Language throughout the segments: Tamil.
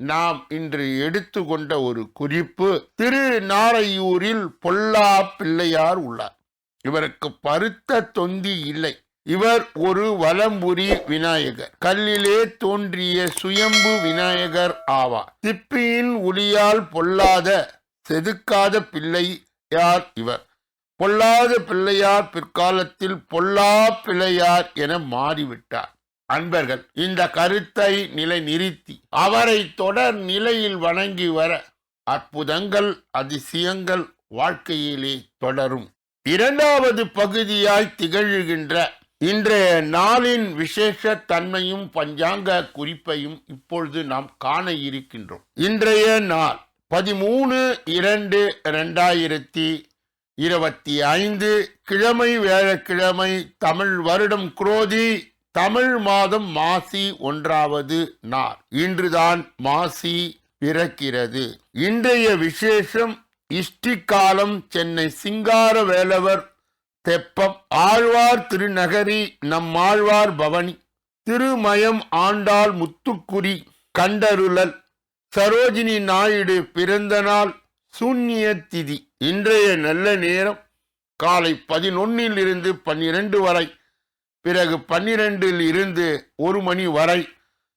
நாம் இன்று எடுத்துக்கொண்ட ஒரு குறிப்பு திரு நாரையூரில் பொல்லா பிள்ளையார் உள்ளார். இவருக்கு பருத்த தொந்தி இல்லை. இவர் ஒரு வலம்புரி விநாயகர். கல்லிலே தோன்றிய சுயம்பு விநாயகர் ஆவார். திப்பியின் ஒளியால் பொல்லாத செதுக்காத பிள்ளையார் இவர். பொல்லாத பிள்ளையார் பிற்காலத்தில் பொல்லா பிள்ளையார் என மாறிவிட்டார். அன்பர்கள் இந்த கருத்தை நிலை நிறுத்தி அவரை தொடர் நிலையில் வணங்கி வர அற்புதங்கள் அதிசயங்கள் வாழ்க்கையிலே தொடரும். இரண்டாவது பகுதியாய் திகழ்கின்ற இன்றைய நாளின் விசேஷ தன்மையும் பஞ்சாங்க குறிப்பையும் இப்பொழுது நாம் காண இருக்கின்றோம். இன்றைய நாள் பதிமூணு இரண்டு ரெண்டாயிரத்தி இருபத்தி ஐந்து கிழமை வேளக்கிழமை தமிழ் வருடம் குரோதி தமிழ் மாதம் மாசி ஒன்றாவது நாள். இன்றுதான் மாசி பிறக்கிறது. இன்றைய விசேஷம் இஷ்டிக்காலம் சென்னை சிங்கார வேலவர் தெப்பம். ஆழ்வார் திருநகரி நம்மாழ்வார் பவனி. திருமயம் ஆண்டாள் முத்துக்குரி கண்டருளல். சரோஜினி நாயுடு பிறந்த நாள் சூன்ய திதி. இன்றைய நல்ல நேரம் காலை பதினொன்னில் இருந்து பன்னிரண்டு வரை. பிறகு பன்னிரெண்டில் இருந்து ஒரு மணி வரை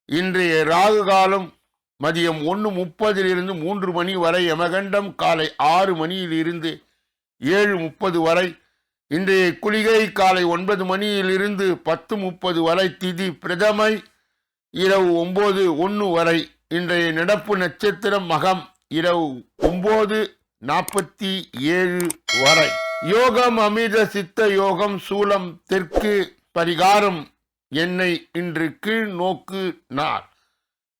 இன்றைய ராகு காலம் மதியம் ஒன்று முப்பதிலிருந்து மூன்று மணி வரை யமகண்டம் காலை ஆறு மணியில் இருந்து ஏழு முப்பது வரை இன்றைய குளிகை காலை ஒன்பது மணியிலிருந்து பத்து முப்பது வரை திதி பிரதமை இரவு ஒன்பது ஒன்று வரை இன்றைய நடப்பு நட்சத்திரம் மகம் இரவு ஒம்பது நாற்பத்தி ஏழு வரை. யோகம் அமிர்த சித்த யோகம் சூலம் தெற்கு பரிகாரம் என்னை இன்று கீழ் நோக்கு நாள்.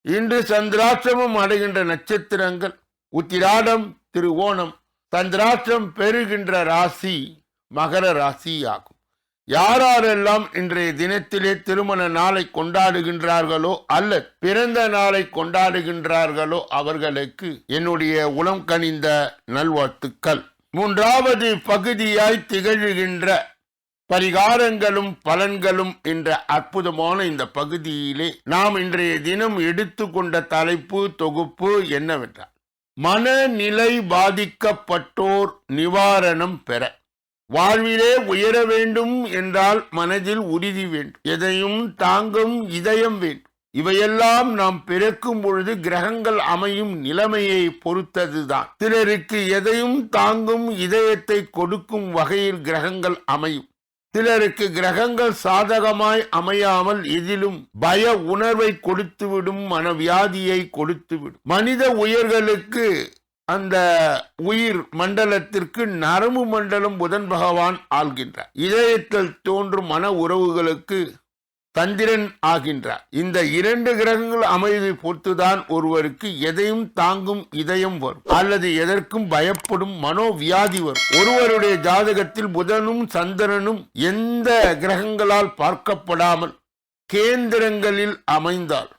இன்று சந்திராட்சமும் அடைகின்ற நட்சத்திரங்கள் உத்திராடம் திருவோணம் சந்திராட்சம் பெறுகின்ற ராசி மகர ராசி ஆகும் யாரெல்லாம் இன்றைய தினத்திலே திருமண நாளை கொண்டாடுகின்றார்களோ அல்லது பிறந்த நாளை கொண்டாடுகின்றார்களோ அவர்களுக்கு என்னுடைய உளம் கனிந்த நல்வாழ்த்துக்கள். மூன்றாவது பகுதியாய் திகழ்கின்ற பரிகாரங்களும் பலன்களும் என்ற அற்புதமான இந்த பகுதியிலே நாம் இன்றைய தினம் எடுத்துக்கொண்ட தலைப்பு தொகுப்பு என்னவென்றால் மனநிலை பாதிக்கப்பட்டோர் நிவாரணம் பெற. வாழ்விலே உயர வேண்டும் என்றால் மனதில் உறுதி வேண்டும். எதையும் தாங்கும் இதயம் வேண்டும். இவையெல்லாம் நாம் பிறக்கும் பொழுது கிரகங்கள் அமையும் நிலைமையை பொறுத்ததுதான். சிலருக்கு எதையும் தாங்கும் இதயத்தை கொடுக்கும் வகையில் கிரகங்கள் அமையும். சிலருக்கு கிரகங்கள் சாதகமாய் அமையாமல் எதிலும் பய உணர்வை கொடுத்துவிடும் மனவியாதியை கொடுத்துவிடும். மனித உயிர்களுக்கு அந்த உயிர் மண்டலத்திற்கு நரம்பு மண்டலம் புதன் பகவான் ஆள்கின்றார். இதயத்தில் தோன்றும் மன உறவுகளுக்கு சந்திரன் ஆகின்றார். இந்த இரண்டு கிரகங்கள் அமைதி பொறுத்துதான் ஒருவருக்கு எதையும் தாங்கும் இதயம் வரும். அல்லது எதற்கும் பயப்படும் மனோவியாதி வரும். ஒருவருடைய ஜாதகத்தில் புதனும் சந்திரனும் எந்த கிரகங்களால் பார்க்கப்படாமல் கேந்திரங்களில் அமைந்தால்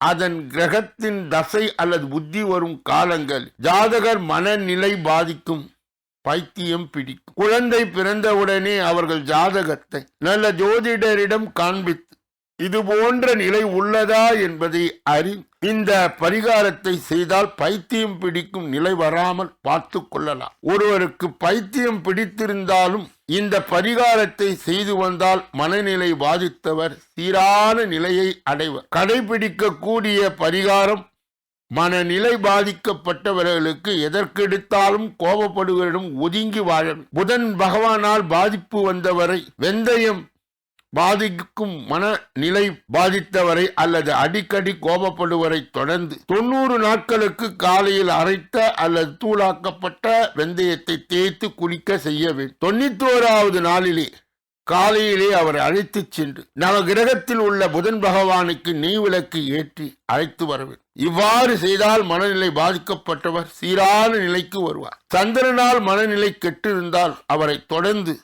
அதன் கிரகத்தின் தசை அல்லது புத்தி வரும் காலங்கள் ஜாதகர் மனநிலை பாதிக்கும் பைத்தியம் பிடிக்கும். குழந்தை பிறந்தவுடனே அவர்கள் ஜாதகத்தை நல்ல ஜோதிடரிடம் காண்பித்து இது போன்ற நிலை உள்ளதா என்பதை அறி இந்த பரிகாரத்தை செய்தால் பைத்தியம் பிடிக்கும் நிலை வராமல் பார்த்து கொள்ளலாம். ஒருவருக்கு பைத்தியம் பிடித்திருந்தாலும் இந்த பரிகாரத்தை செய்து வந்தால் மனநிலை பாதித்தவர் சீரான நிலையை அடைவர். கடைபிடிக்கக்கூடிய பரிகாரம் மனநிலை பாதிக்கப்பட்டவர்களுக்கு எதற்கெடுத்தாலும் கோபப்படுவரிடம் ஒதுங்கி வாழ புதன் பகவானால் பாதிப்பு வந்தவரை வெந்தயம் பாதிக்கும் மனநிலை பாதித்தவரை அல்லது அடிக்கடி கோபப்படுவரை தொடர்ந்து தொண்ணூறு நாட்களுக்கு காலையில் அரைத்த அல்லது தூளாக்கப்பட்ட வெந்தயத்தை தேய்த்து குளிக்க செய்ய வேண்டும். தொண்ணூத்தோராவது நாளிலே காலையிலே அவர் அழைத்து சென்று நவ கிரகத்தில் உள்ள புதன் பகவானுக்கு நெய் விளக்கு ஏற்றி அழைத்து வர வேண்டும். இவ்வாறு செய்தால் மனநிலை பாதிக்கப்பட்டவர் சீரான நிலைக்கு வருவார். சந்திரனால் மனநிலை கெட்டிருந்தால் அவரை தொடர்ந்து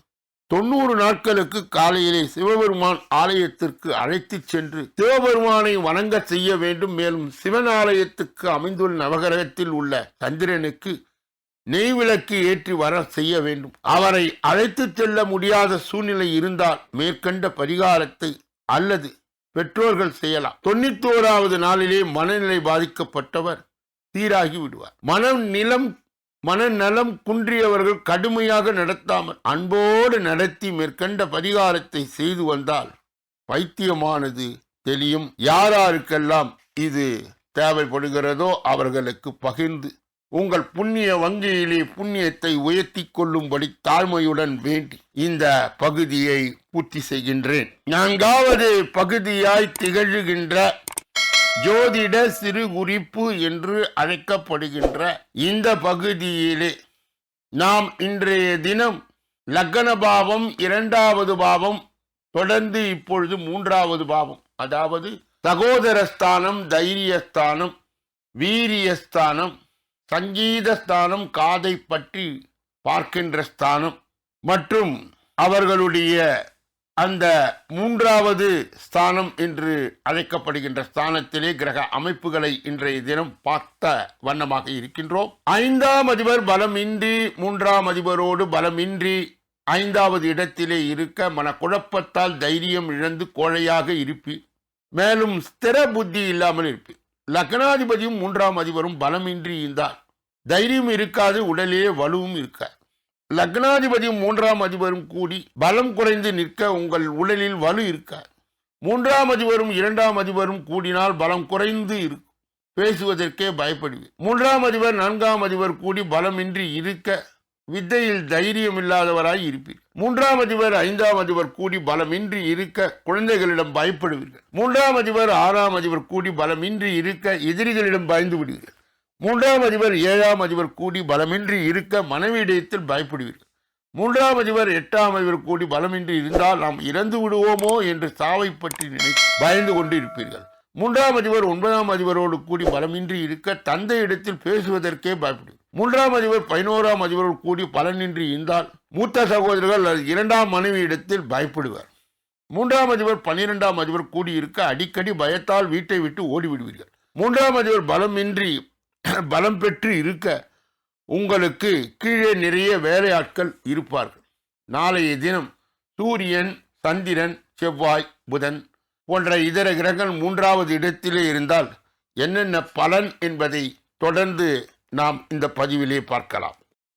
தொண்ணூறு நாட்களுக்கு காலையிலே சிவபெருமான் ஆலயத்திற்கு அழைத்துச் சென்று சிவபெருமானை வணங்க செய்ய வேண்டும். மேலும் சிவன் ஆலயத்துக்கு அமைந்துள்ள நவகிரகத்தில் உள்ள சந்திரனுக்கு நெய் விளக்கு ஏற்றி வர செய்ய வேண்டும். அவரை அழைத்து செல்ல முடியாத சூழ்நிலை இருந்தால் மேற்கண்ட பரிகாரத்தை அல்லது பெற்றோர்கள் செய்யலாம். தொண்ணூத்தி ஓராவது நாளிலே மனநிலை பாதிக்கப்பட்டவர் சீராகி விடுவார். மனம் நிலம் மனநலம் குன்றியவர்கள் கடுமையாக நடத்தாமல் அன்போடு நடத்தி மேற்கண்ட பரிகாரத்தை செய்து வந்தால் பைத்தியமானது தெரியும் யாராருக்கெல்லாம் இது தேவைப்படுகிறதோ அவர்களுக்கு பகிர்ந்து உங்கள் புண்ணிய வங்கியிலே புண்ணியத்தை உயர்த்தி கொள்ளும்படி தாழ்மையுடன் வேண்டி இந்த பகுதியை பூர்த்தி செய்கின்றேன். நான்காவது பகுதியாய் திகழ்கின்ற ஜோதிட சிறு குறிப்பு என்று அழைக்கப்படுகின்ற இந்த பகுதியிலே நாம் இன்றைய தினம் லக்ன பாவம் இரண்டாவது பாவம் தொடர்ந்து இப்பொழுது மூன்றாவது பாவம். அதாவது சகோதரஸ்தானம் தைரியஸ்தானம் வீரியஸ்தானம் சங்கீதஸ்தானம் காதை பற்றி பார்க்கின்ற ஸ்தானம் மற்றும் அவர்களுடைய அந்த மூன்றாவது ஸ்தானம் என்று அழைக்கப்படுகின்ற ஸ்தானத்திலே கிரக அமைப்புகளை இன்றைய தினம் பார்த்த வண்ணமாக இருக்கின்றோம். ஐந்தாம் அதிபர் பலமின்றி மூன்றாம் அதிபரோடு பலமின்றி ஐந்தாவது இடத்திலே இருக்க மனக்குழப்பத்தால் தைரியம் இழந்து கோழையாக இருப்பி மேலும் ஸ்திர புத்தி இல்லாமல் இருப்பி லக்னாதிபதியும் மூன்றாம் அதிபரும் பலமின்றி இருந்தால் தைரியம் இருக்காது உடலிலே வலுவும் இருக்காது. லக்னாதிபதியும் மூன்றாம் அதிபரும் கூடி பலம் குறைந்து நிற்க உங்கள் உடலில் வலு இருக்காது. மூன்றாம் அதிபரும் இரண்டாம் அதிபரும் கூடினால் பலம் குறைந்து இருக்கும். பேசுவதற்கே பயப்படுவீர் மூன்றாம் அதிபர் நான்காம் அதிபர் கூடி பலமின்றி இருக்க வித்தையில் தைரியம் இல்லாதவராய் இருப்பீர். மூன்றாம் அதிபர் ஐந்தாம் அதிபர் கூடி பலமின்றி இருக்க குழந்தைகளிடம் பயப்படுவீர்கள். மூன்றாம் அதிபர் ஆறாம் அதிபர் கூடி பலமின்றி இருக்க எதிரிகளிடம் பயந்து விடுவீர்கள். மூன்றாம் அதிபர் ஏழாம் அதிபர் கூடி பலமின்றி இருக்க மனைவியிடத்தில் பயப்படுவீர்கள். மூன்றாம் அதிபர் எட்டாம் அதிபர் கூடி பலமின்றி இருந்தால் நாம் இறந்து விடுவோமோ என்று சாவை பற்றி நினை பயந்து கொண்டு இருப்பீர்கள் மூன்றாம் அதிபர் ஒன்பதாம் அதிபரோடு கூடி பலமின்றி இருக்க தந்தை இடத்தில் பேசுவதற்கே பயப்படுவீர்கள். மூன்றாம் அதிபர் பதினோராம் அதிபரோடு கூடி பலனின்றி இருந்தால் மூத்த சகோதரர்கள் அல்லது இரண்டாம் மனைவி இடத்தில் பயப்படுவார். மூன்றாம் அதிபர் பன்னிரெண்டாம் அதிபர் கூடியிருக்க அடிக்கடி பயத்தால் வீட்டை விட்டு ஓடிவிடுவீர்கள். மூன்றாம் அதிபர் பலமின்றி பலம் பெற்று இருக்க உங்களுக்கு கீழே நிறைய வேலையாட்கள் இருப்பார்கள். நாளைய தினம் சூரியன் சந்திரன் செவ்வாய் புதன் போன்ற இதர கிரகங்கள் மூன்றாவது இடத்திலே இருந்தால் என்னென்ன பலன் என்பதை தொடர்ந்து நாம் இந்த பதிவிலே பார்க்கலாம்.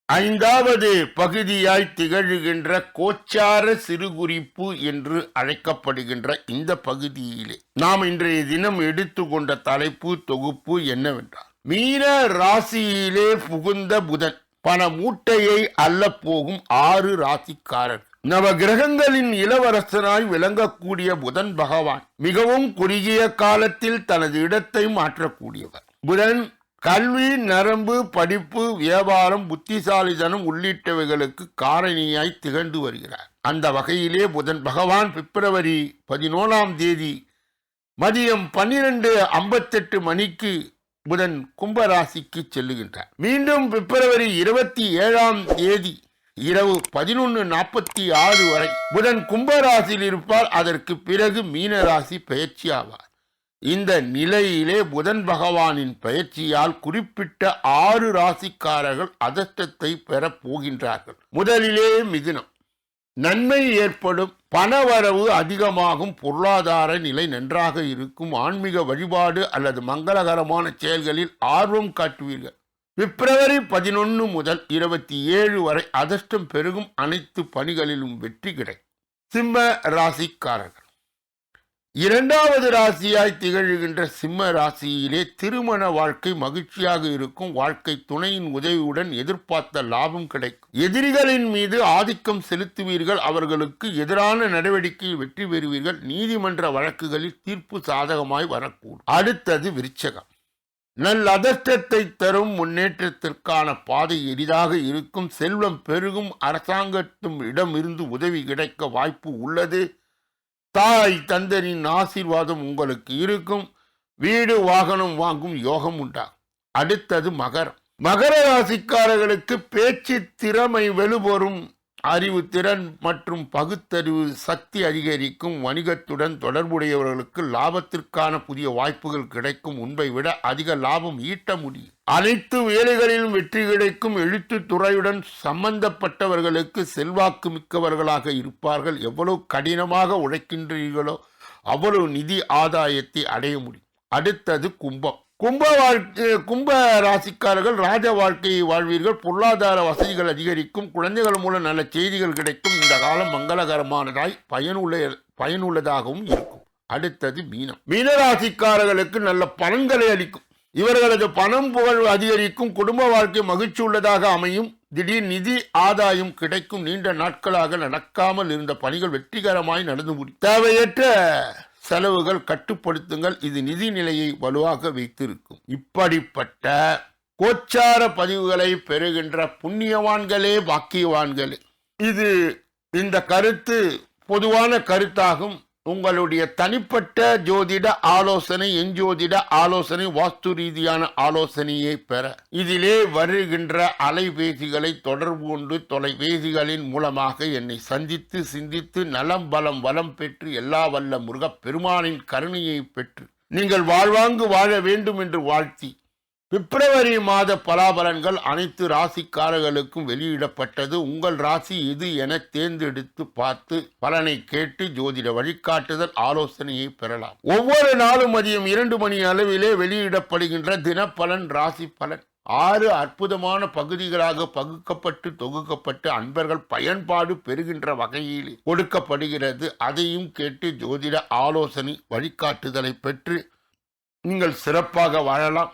ஐந்தாவது பகுதியாய் திகழ்கின்ற கோச்சார சிறுகுறிப்பு என்று அழைக்கப்படுகின்ற இந்த பகுதியிலே நாம் இன்றைய தினம் எடுத்துக்கொண்ட தலைப்பு தொகுப்பு என்னவென்றால் மீன ராசியிலே புகுந்த புதன் பண மூட்டையை அல்ல போகும் ஆறு ராசிக்காரர். நவ கிரகங்களின் இளவரசனாய் விளங்கக்கூடிய புதன் பகவான் மிகவும் குறுகிய காலத்தில் தனது இடத்தை மாற்றக்கூடியவர். புதன் கல்வி நரம்பு படிப்பு வியாபாரம் புத்திசாலிதனம் உள்ளிட்டவைகளுக்கு காரணியாய் திகழ்ந்து வருகிறார். அந்த வகையிலே புதன் பகவான் பிப்ரவரி பதினோராம் தேதி மதியம் பன்னிரண்டு ஐம்பத்தெட்டு மணிக்கு புதன் கும்பராசிக்கு செல்லுகின்றார். மீண்டும் பிப்ரவரி இருபத்தி ஏழாம் தேதி இரவு பதினொன்று நாற்பத்தி ஆறு வரை புதன் கும்பராசியில் இருப்பார். அதற்கு பிறகு மீனராசி பயிற்சி ஆவார் இந்த நிலையிலே புதன் பகவானின் பயிற்சியால் குறிப்பிட்ட ஆறு ராசிக்காரர்கள் அதிர்ஷ்டத்தை பெறப் போகின்றார்கள். முதலிலே மிதுனம். நன்மை ஏற்படும் பணவரவு அதிகமாகும் பொருளாதார நிலை நன்றாக இருக்கும் ஆன்மீக வழிபாடு அல்லது மங்களகரமான செயல்களில் ஆர்வம் காட்டுவீர்கள். பிப்ரவரி பதினொன்று முதல் இருபத்தி ஏழு வரை அதிர்ஷ்டம் பெருகும் அனைத்து பணிகளிலும் வெற்றி கிடைக்கும். சிம்ம ராசிக்காரர்கள். இரண்டாவது ராசியாய் திகழ்கின்ற சிம்ம ராசியிலே திருமண வாழ்க்கை மகிழ்ச்சியாக இருக்கும். வாழ்க்கை துணையின் உதவியுடன் எதிர்பார்த்த லாபம் கிடைக்கும். எதிரிகளின் மீது ஆதிக்கம் செலுத்துவீர்கள். அவர்களுக்கு எதிரான நடவடிக்கையில் வெற்றி பெறுவீர்கள். நீதிமன்ற வழக்குகளில் தீர்ப்பு சாதகமாய் வரக்கூடும். அடுத்தது விருச்சகம். நல் அதர்ஷ்டத்தை தரும் முன்னேற்றத்திற்கான பாதை எளிதாக இருக்கும். செல்வம் பெருகும். அரசாங்கத்தும் இடமிருந்து உதவி கிடைக்க வாய்ப்பு உள்ளது. தாய் தந்தரின் ஆசீர்வாதம் உங்களுக்கு இருக்கும். வீடு வாகனம் வாங்கும் யோகம் உண்டா? அடுத்தது மகரம். மகர ராசிக்காரர்களுக்கு பேச்சு திறமை வெளுபொறும் அறிவு திறன் மற்றும் பகுத்தறிவு சக்தி அதிகரிக்கும். வணிகத்துடன் தொடர்புடையவர்களுக்கு லாபத்திற்கான புதிய வாய்ப்புகள் கிடைக்கும். உண்மை விட அதிக லாபம் ஈட்ட முடியும். அனைத்து வேலைகளிலும் வெற்றி கிடைக்கும் எழுத்துத் துறையுடன் சம்பந்தப்பட்டவர்களுக்கு செல்வாக்கு மிக்கவர்களாக இருப்பார்கள். எவ்வளவு கடினமாக உழைக்கின்றீர்களோ அவ்வளவு நிதி ஆதாயத்தை அடைய முடியும். அடுத்தது கும்பம். கும்ப வாழ்க்கை கும்ப ராசிக்காரர்கள் ராஜ வாழ்க்கையை வாழ்வீர்கள். பொருளாதார வசதிகள் அதிகரிக்கும். குழந்தைகள் மூலம் நல்ல செய்திகள் கிடைக்கும். இந்த காலம் மங்களகரமானதாய் பயனுள்ள பயனுள்ளதாகவும் இருக்கும். அடுத்தது மீனம். மீன ராசிக்காரர்களுக்கு நல்ல பலன்களை அளிக்கும். இவர்களது பணம் புகழ் அதிகரிக்கும் குடும்ப வாழ்க்கை மகிழ்ச்சி உள்ளதாக அமையும். திடீர் நிதி ஆதாயம் கிடைக்கும். நீண்ட நாட்களாக நடக்காமல் இருந்த பணிகள் வெற்றிகரமாய் நடந்து முடியும். தேவையற்ற செலவுகள் கட்டுப்படுத்துங்கள். இது நிதி நிலையை வலுவாக வைத்திருக்கும். இப்படிப்பட்ட கோச்சார பதிவுகளை பெறுகின்ற புண்ணியவான்களே பாக்கியவான்களே. இது இந்த கருத்து பொதுவான கருத்தாகும். உங்களுடைய தனிப்பட்ட ஜோதிட ஆலோசனை எஞ்சோதிட ஆலோசனை வாஸ்து ரீதியான ஆலோசனையை பெற. இதிலே வருகின்ற அலைபேசிகளை தொடர்பு கொண்டு தொலைபேசிகளின் மூலமாக என்னை சந்தித்து சிந்தித்து நலம் பலம் வளம் பெற்று எல்லா வல்ல முருகப் பெருமானின் கருணையை பெற்று நீங்கள் வாழ்வாங்கு வாழ வேண்டும் என்று வாழ்த்தி பிப்ரவரி மாத பலாபலன்கள் அனைத்து ராசிக்காரர்களுக்கும் வெளியிடப்பட்டது. உங்கள் ராசி இது என தேர்ந்தெடுத்து பார்த்து பலனை கேட்டு ஜோதிட வழிகாட்டுதல் ஆலோசனையை பெறலாம். ஒவ்வொரு நாளும் மதியம் இரண்டு மணி அளவிலே வெளியிடப்படுகின்ற தினப்பலன் ராசி பலன். ஆறு அற்புதமான பகுதிகளாக பகுக்கப்பட்டு தொகுக்கப்பட்டு அன்பர்கள் பயன்பாடு பெறுகின்ற வகையில் கொடுக்கப்படுகிறது. அதையும் கேட்டு ஜோதிட ஆலோசனை வழிகாட்டுதலை பெற்று நீங்கள் சிறப்பாக வாழலாம்.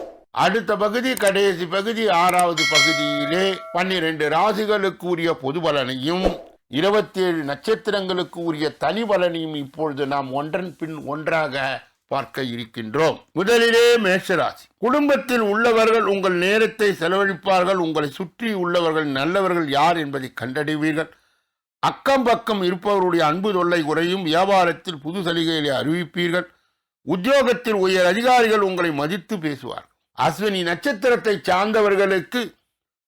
அடுத்த பகுதி கடைசி பகுதி ஆறாவது பகுதியிலே பன்னிரண்டு ராசிகளுக்கு உரிய பொது பலனையும் இருபத்தேழு நட்சத்திரங்களுக்கு உரிய தனி பலனையும் இப்பொழுது நாம் ஒன்றன் பின் ஒன்றாக பார்க்க இருக்கின்றோம். முதலிலே மேஷராசி. குடும்பத்தில் உள்ளவர்கள் உங்கள் நேரத்தை செலவழிப்பார்கள். உங்களை சுற்றி உள்ளவர்கள் நல்லவர்கள் யார் என்பதை கண்டறிவீர்கள். அக்கம் பக்கம் இருப்பவருடைய அன்பு தொல்லை குறையும். வியாபாரத்தில் புது சலுகைகளை அறிவிப்பீர்கள். உத்தியோகத்தில் உயர் அதிகாரிகள் உங்களை மதித்து பேசுவார் அஸ்வினி நட்சத்திரத்தை சார்ந்தவர்களுக்கு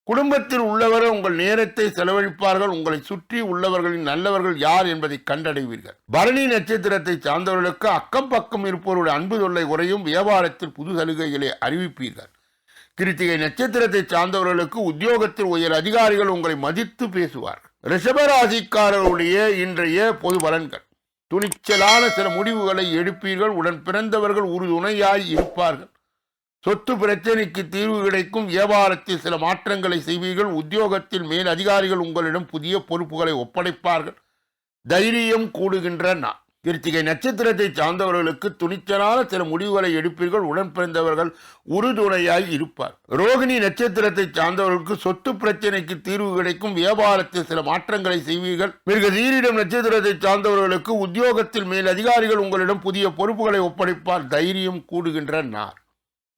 குடும்பத்தில் உள்ளவர் உங்கள் நேரத்தை செலவழிப்பார்கள் உங்களை சுற்றி உள்ளவர்களின் நல்லவர்கள் யார் என்பதை கண்டடைவீர்கள். பரணி நட்சத்திரத்தை சார்ந்தவர்களுக்கு அக்கம் பக்கம் இருப்பவருடைய அன்பு தொல்லை குறையும் வியாபாரத்தில் புது சலுகைகளை அறிவிப்பீர்கள். கிருத்திகை நட்சத்திரத்தை சார்ந்தவர்களுக்கு உத்தியோகத்தில் உயர் அதிகாரிகள் உங்களை மதித்து பேசுவார்கள் ரிஷபராசிக்காரர்களுடைய இன்றைய பொது பலன்கள். துணிச்சலான சில முடிவுகளை எடுப்பீர்கள் உடன் பிறந்தவர்கள் உறுதுணையாய் இருப்பார்கள். சொத்து பிரச்சனைக்கு தீர்வு கிடைக்கும் வியாபாரத்தில் சில மாற்றங்களை செய்வீர்கள். உத்தியோகத்தில் மேல் அதிகாரிகள் உங்களிடம் புதிய பொறுப்புகளை ஒப்படைப்பார்கள். தைரியம் கூடுகின்ற நா- கிருத்திகை நட்சத்திரத்தை சார்ந்தவர்களுக்கு துணிச்சலான சில முடிவுகளை எடுப்பீர்கள். உடன் பிறந்தவர்கள் உறுதுணையாய் இருப்பார். ரோகிணி நட்சத்திரத்தை சார்ந்தவர்களுக்கு சொத்து பிரச்சனைக்கு தீர்வு கிடைக்கும். வியாபாரத்தில் சில மாற்றங்களை செய்வீர்கள். மிருக தீரிடம் நட்சத்திரத்தை சார்ந்தவர்களுக்கு உத்தியோகத்தில் மேல் அதிகாரிகள் உங்களிடம் புதிய பொறுப்புகளை ஒப்படைப்பார். தைரியம் கூடுகின்ற நார்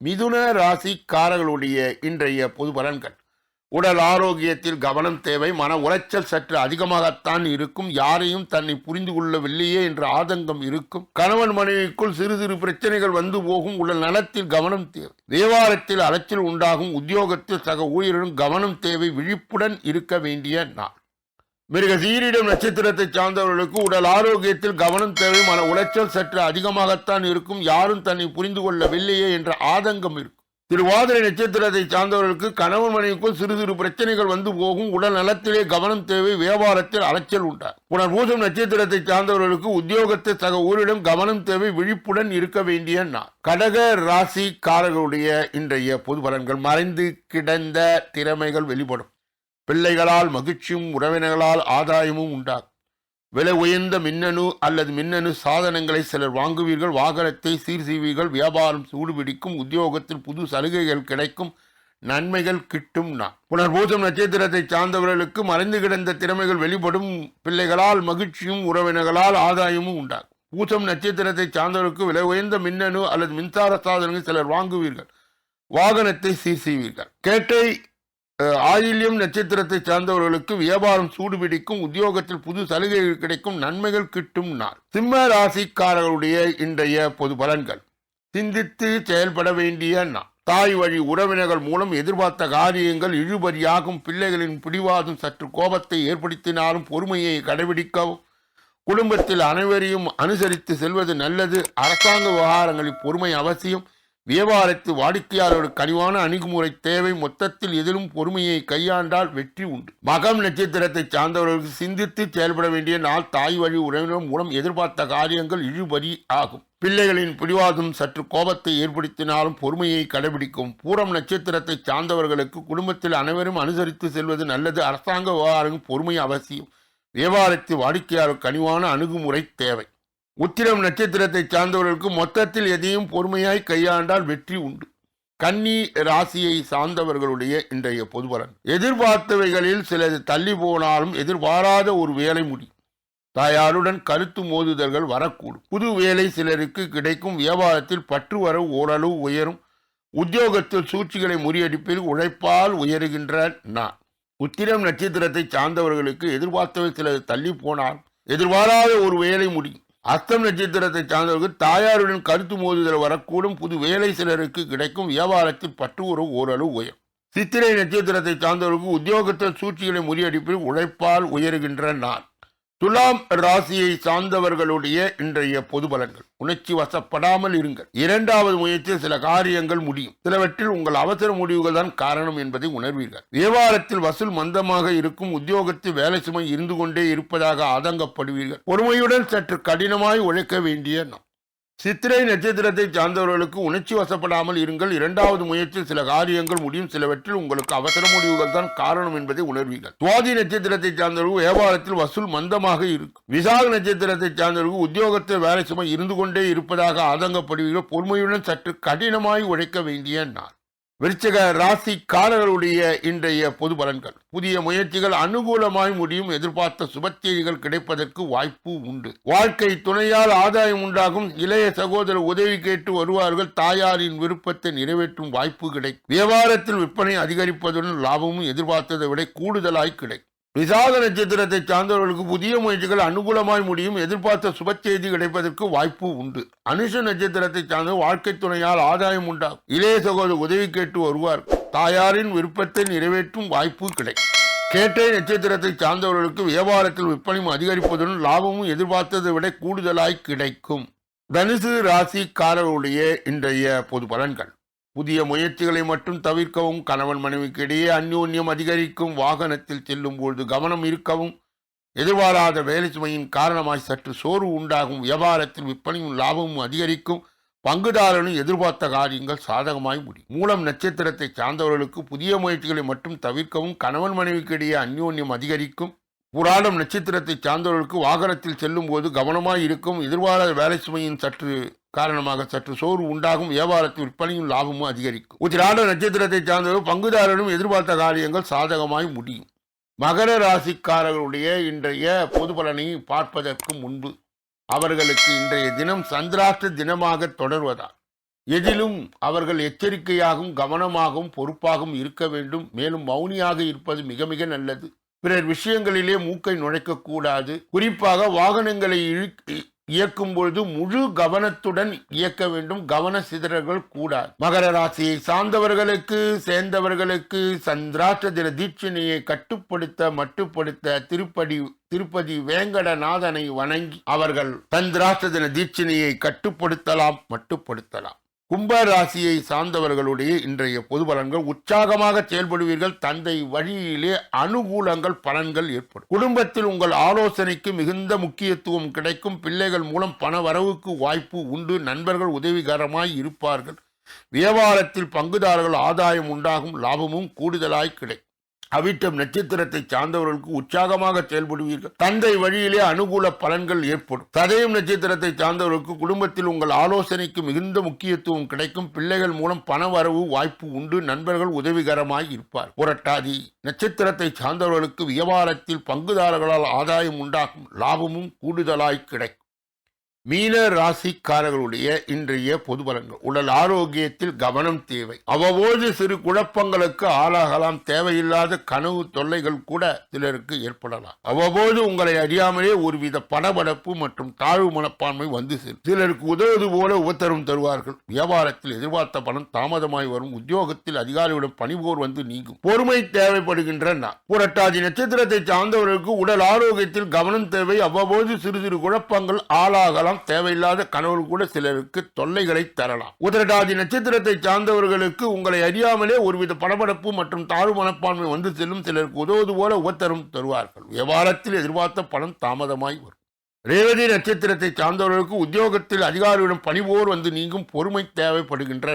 மிதுன ராசிக்காரர்களுடைய இன்றைய பொது பலன்கள். உடல் ஆரோக்கியத்தில் கவனம் தேவை. மன உளைச்சல் சற்று அதிகமாகத்தான் இருக்கும். யாரையும் தன்னை புரிந்து கொள்ளவில்லையே என்ற ஆதங்கம் இருக்கும். கணவன் மனைவிக்குள் சிறு சிறு பிரச்சனைகள் வந்து போகும். உடல் நலத்தில் கவனம் தேவை. வியாபாரத்தில் அலைச்சல் உண்டாகும். உத்தியோகத்தில் சக ஊழியரிடம் கவனம் தேவை. விழிப்புடன் இருக்க வேண்டிய நாள். மிருக சீரிடம் நட்சத்திரத்தை சார்ந்தவர்களுக்கு உடல் ஆரோக்கியத்தில் கவனம் தேவை. மன உளைச்சல் சற்று அதிகமாகத்தான் இருக்கும். யாரும் தன்னை புரிந்து கொள்ளவில்லையே என்ற ஆதங்கம் இருக்கும். திருவாதிரை நட்சத்திரத்தை சார்ந்தவர்களுக்கு கணவன் மனைவிக்குள் சிறு சிறு பிரச்சனைகள் வந்து போகும். உடல் நலத்திலே கவனம் தேவை. வியாபாரத்தில் அலைச்சல் உண்டாகும். புனர்பூசம் நட்சத்திரத்தை சார்ந்தவர்களுக்கு உத்தியோகத்தை சக ஊரிடம் கவனம் தேவை. விழிப்புடன் இருக்க வேண்டிய நான் கடக ராசிக்காரர்களுடைய இன்றைய பொது பலன்கள். மறைந்து கிடந்த திறமைகள் வெளிப்படும். பிள்ளைகளால் மகிழ்ச்சியும் உறவினர்களால் ஆதாயமும் உண்டாகும். விலை உயர்ந்த மின்னணு அல்லது மின்னணு சாதனங்களை சிலர் வாங்குவீர்கள். வாகனத்தை சீர் செய்வீர்கள் வியாபாரம் சூடுபிடிக்கும். உத்தியோகத்தில் புது சலுகைகள் கிடைக்கும். நன்மைகள் கிட்டும் நான் புனர்பூசம் நட்சத்திரத்தை சார்ந்தவர்களுக்கு மறைந்து கிடந்த திறமைகள் வெளிப்படும். பிள்ளைகளால் மகிழ்ச்சியும் உறவினர்களால் ஆதாயமும் உண்டாகும். பூசம் நட்சத்திரத்தை சார்ந்தவர்களுக்கு விலை உயர்ந்த மின்னணு அல்லது மின்சார சாதனங்கள் சிலர் வாங்குவீர்கள். வாகனத்தை சீர் செய்வீர்கள் கேட்டை ஆயில்யம் நட்சத்திரத்தை சார்ந்தவர்களுக்கு வியாபாரம் சூடுபிடிக்கும் உத்தியோகத்தில் புது சலுகைகள் கிடைக்கும் நன்மைகள் கிட்டும் நாள். சிம்ம ராசிக்காரர்களுடைய இன்றைய பொது பலன்கள். சிந்தித்து செயல்பட வேண்டிய நாள். தாய் வழி உறவினர்கள் மூலம் எதிர்பார்த்த காரியங்கள் இழுபறியாகும் பிள்ளைகளின் பிடிவாதம் சற்று கோபத்தை ஏற்படுத்தினாலும் பொறுமையை கடைபிடிக்கவும் குடும்பத்தில் அனைவரையும் அனுசரித்து செல்வது நல்லது. அரசாங்க விவகாரங்களில் பொறுமை அவசியம். வியாபாரத்து வாடிக்கையாளர்களுக்கு கனிவான அணுகுமுறை தேவை மொத்தத்தில் எதிலும் பொறுமையை கையாண்டால் வெற்றி உண்டு. மகம் நட்சத்திரத்தை சார்ந்தவர்களுக்கு சிந்தித்து செயல்பட வேண்டிய நாள் தாய் வழி உறவினர் மூலம் எதிர்பார்த்த காரியங்கள் இழுபறி ஆகும். பிள்ளைகளின் பிடிவாதம் சற்று கோபத்தை ஏற்படுத்தினாலும் பொறுமையை கடைபிடிக்கும். பூரம் நட்சத்திரத்தை சார்ந்தவர்களுக்கு குடும்பத்தில் அனைவரும் அனுசரித்து செல்வது நல்லது. அரசாங்க விவகாரங்கள் பொறுமை அவசியம். வியாபாரத்து வாடிக்கையாளர் கனிவான அணுகுமுறை தேவை. உத்திரம் நட்சத்திரத்தை சார்ந்தவர்களுக்கு மொத்தத்தில் எதையும் பொறுமையாய் கையாண்டால் வெற்றி உண்டு. கன்னி ராசியை சார்ந்தவர்களுடைய இன்றைய பொதுபலன். எதிர்பார்த்தவைகளில் சிலது தள்ளி போனாலும் எதிர்பாராத ஒரு வேலை முடி. தாயாருடன் கருத்து மோதுதல்கள் வரக்கூடும். புது வேலை சிலருக்கு கிடைக்கும். வியாபாரத்தில் பற்று வரவு ஓரளவு உயரும். உத்தியோகத்தில் சூழ்ச்சிகளை முறியடிப்பில் உழைப்பால் உயருகின்ற நான் உத்திரம் நட்சத்திரத்தை சார்ந்தவர்களுக்கு எதிர்பார்த்தவை சிலது தள்ளி போனால் எதிர்பாராத ஒரு வேலை முடியும் அஸ்தம் நட்சத்திரத்தை சார்ந்தவர்கள் தாயாருடன் கருத்து மோதுதல் வரக்கூடும். புது வேலை சிலருக்கு கிடைக்கும். வியாபாரத்தில் பற்று உறவு ஓரளவு உயரும் சித்திரை நட்சத்திரத்தை சார்ந்தவர்களுக்கு உத்தியோகத்தில் சூழ்ச்சிகளை முறியடிப்பில் உழைப்பால் உயர்கின்ற நான் துலாம் ராசியை சார்ந்தவர்களுடைய இன்றைய பொது பலன்கள். உணர்ச்சி வசப்படாமல் இருங்கள். இரண்டாவது முயற்சியில் சில காரியங்கள் முடியும். சிலவற்றில் உங்கள் அவசர முடிவுகள் தான் காரணம் என்பதை உணர்வீர்கள். வியாபாரத்தில் வசூல் மந்தமாக இருக்கும். உத்தியோகத்தில் வேலை சுமை இருந்து கொண்டே இருப்பதாக ஆதங்கப்படுவீர்கள். பொறுமையுடன் சற்று கடினமாய் உழைக்க வேண்டிய நாம் சித்திரை நட்சத்திரத்தை சார்ந்தவர்களுக்கு உணர்ச்சி வசப்படாமல் இருங்கள். இரண்டாவது முயற்சியில் சில காரியங்கள் முடியும். சிலவற்றில் உங்களுக்கு அவசர முடிவுகள் தான் காரணம் என்பதை உணர்வீர்கள். துவாதி நட்சத்திரத்தை சார்ந்தவர்கள் வியாபாரத்தில் வசூல் மந்தமாக இருக்கும். விசாக நட்சத்திரத்தை சார்ந்தவர்கள் உத்தியோகத்தில் வேலை சுமை இருந்து கொண்டே இருப்பதாக ஆதங்கப்படுவீர்கள். பொறுமையுடன் சற்று கடினமாய் உழைக்க வேண்டிய நாள். விருச்சக ராசிக்காரர்களுடைய இன்றைய பொது பலன்கள். புதிய முயற்சிகள் அனுகூலமாய் முடியும். எதிர்பார்த்த சுபச்செய்திகள் கிடைப்பதற்கு வாய்ப்பு உண்டு. வாழ்க்கை துணையால் ஆதாயம் உண்டாகும். இளைய சகோதரர் உதவி கேட்டு வருவார்கள். தாயாரின் விருப்பத்தை நிறைவேற்றும் வாய்ப்பு கிடைக்கும். வியாபாரத்தில் விற்பனை அதிகரிப்பதுடன் லாபமும் எதிர்பார்த்ததை விட கூடுதலாய் கிடைக்கும். விசாக நட்சத்திரத்தை சார்ந்தவர்களுக்கு புதிய முயற்சிகள் அனுகூலமாய் முடியும். எதிர்பார்த்த சுப செய்தி கிடைப்பதற்கு வாய்ப்பு உண்டு. அனுஷ நட்சத்திரத்தை சார்ந்த வாழ்க்கை துணையால் ஆதாயம் உண்டாகும். இளைய சகோதரர் உதவி கேட்டு வருவார். தாயாரின் விருப்பத்தை நிறைவேற்றும் வாய்ப்பு கிடைக்கும் கேட்டை நட்சத்திரத்தை சார்ந்தவர்களுக்கு வியாபாரத்தில் விற்பனையும் அதிகரிப்பதுடன் லாபமும் எதிர்பார்த்ததை விட கூடுதலாய் கிடைக்கும். தனுசு ராசிக்காரர்களுடைய இன்றைய பொது பலன்கள். புதிய முயற்சிகளை மட்டும் தவிர்க்கவும் கணவன் மனைவிக்கு இடையே அந்யோன்யம் அதிகரிக்கும் வாகனத்தில் செல்லும் பொழுது கவனம் இருக்கவும் எதிர்பாராத வேலை சுமையின் காரணமாய் சற்று சோர்வு உண்டாகும் வியாபாரத்தில் விற்பனையும் லாபமும் அதிகரிக்கும் பங்குதாரனும் எதிர்பார்த்த காரியங்கள் சாதகமாய் முடியும் மூலம் நட்சத்திரத்தை சார்ந்தவர்களுக்கு புதிய முயற்சிகளை மட்டும் தவிர்க்கவும் கணவன் மனைவிக்கு இடையே அந்யோன்யம் அதிகரிக்கும் புராணம் நட்சத்திரத்தை சார்ந்தவர்களுக்கு வாகனத்தில் செல்லும் போது கவனமாய் இருக்கும் எதிர்பாராத வேலை சுமையின் சற்று காரணமாக சற்று சோர்வு உண்டாகும். வியாபாரத்தில் விற்பனையும் லாபமும் அதிகரிக்கும். உத்திராட நட்சத்திரத்தை சார்ந்தவர்கள் பங்குதாரரும் எதிர்பார்த்த காரியங்கள் சாதகமாய் முடியும். மகர ராசிக்காரர்களுடைய இன்றைய பொது பலனை பார்ப்பதற்கு முன்பு அவர்களுக்கு இன்றைய தினம் சந்திராஷ்ட தினமாக தொடர்வதால் எதிலும் அவர்கள் எச்சரிக்கையாகவும் கவனமாகவும் பொறுப்பாகவும் இருக்க வேண்டும். மேலும் மௌனியாக இருப்பது மிக மிக நல்லது. பிறர் விஷயங்களிலே மூக்கை நுழைக்கக்கூடாது. குறிப்பாக வாகனங்களை இயக்கும் பொழுது முழு கவனத்துடன் இயக்க வேண்டும். கவன சிதறல்கள் கூடாது. மகர ராசியை சார்ந்தவர்களுக்கு சேர்ந்தவர்களுக்கு சந்திராஷ்ட தின தீட்சணையை கட்டுப்படுத்த மட்டுப்படுத்த திருப்பதி திருப்பதி வேங்கடநாதனை வணங்கி அவர்கள் சந்திராஷ்ட தின தீட்சணையை கட்டுப்படுத்தலாம் மட்டுப்படுத்தலாம். கும்ப ராசியை சார்ந்தவர்களுடைய இன்றைய பொது பலன்கள் உற்சாகமாக செயல்படுவீர்கள். தந்தை வழியிலே அனுகூலங்கள் பலன்கள் ஏற்படும். குடும்பத்தில் உங்கள் ஆலோசனைக்கு மிகுந்த முக்கியத்துவம் கிடைக்கும். பிள்ளைகள் மூலம் பண வரவுக்கு வாய்ப்பு உண்டு. நண்பர்கள் உதவிகரமாய் இருப்பார்கள். வியாபாரத்தில் பங்குதாரர்கள் ஆதாயம் உண்டாகும். லாபமும் கூடுதலாய் கிடைக்கும். அவிட்டம் நட்சத்திரத்தை சார்ந்தவர்களுக்கு உற்சாகமாக செயல்படுவீர்கள். தந்தை வழியிலே அனுகூல பலன்கள் ஏற்படும். சதயம் நட்சத்திரத்தை சார்ந்தவர்களுக்கு குடும்பத்தில் உங்கள் ஆலோசனைக்கு மிகுந்த முக்கியத்துவம் கிடைக்கும். பிள்ளைகள் மூலம் பண வரவு வாய்ப்பு உண்டு. நண்பர்கள் உதவிகரமாய் இருப்பார். புரட்டாதி நட்சத்திரத்தை சார்ந்தவர்களுக்கு வியாபாரத்தில் பங்குதாரர்களால் ஆதாயம் உண்டாகும். லாபமும் கூடுதலாய் கிடைக்கும். மீன ராசிக்காரர்களுடைய இன்றைய பொது பலன்கள். உடல் ஆரோக்கியத்தில் கவனம் தேவை. அவ்வப்போது சிறு குழப்பங்களுக்கு ஆளாகலாம். தேவையில்லாத கனவு தொல்லைகள் கூட சிலருக்கு ஏற்படலாம். அவ்வப்போது உங்களை அறியாமலே ஒருவித படபடப்பு மற்றும் தாழ்வு மனப்பான்மை வந்து சேரும். சிலருக்கு உதவுவது போல உபத்தரம் தருவார்கள். வியாபாரத்தில் எதிர்பார்த்த பணம் தாமதமாய் வரும். உத்தியோகத்தில் அதிகாரியுடன் பணிபோர் வந்து நீங்கும். பொறுமை தேவைப்படுகின்ற புரட்டாதி நட்சத்திரத்தை சார்ந்தவர்களுக்கு உடல் ஆரோக்கியத்தில் கவனம் தேவை. அவ்வப்போது சிறு சிறு குழப்பங்கள் ஆளாகலாம். தேவையில்லாத கனவு கூட சிலருக்கு தொல்லைகளை தரலாம். உதரடாதி நட்சத்திரத்தை சார்ந்தவர்களுக்கு உங்களை அறியாமலே ஒருவித படபடப்பு மற்றும் தாழ்வு மனப்பான்மை வந்து செல்லும் சிலருக்கு உதவுவது போல உபத்தரம் தருவார்கள். வியாபாரத்தில் எதிர்பார்த்த பணம் தாமதமாய் வரும். ரேவதி நட்சத்திரத்தை சார்ந்தவர்களுக்கு உத்தியோகத்தில் அதிகாரியுடன் பணிபோர் வந்து நீங்கும் பொறுமை தேவைப்படுகின்ற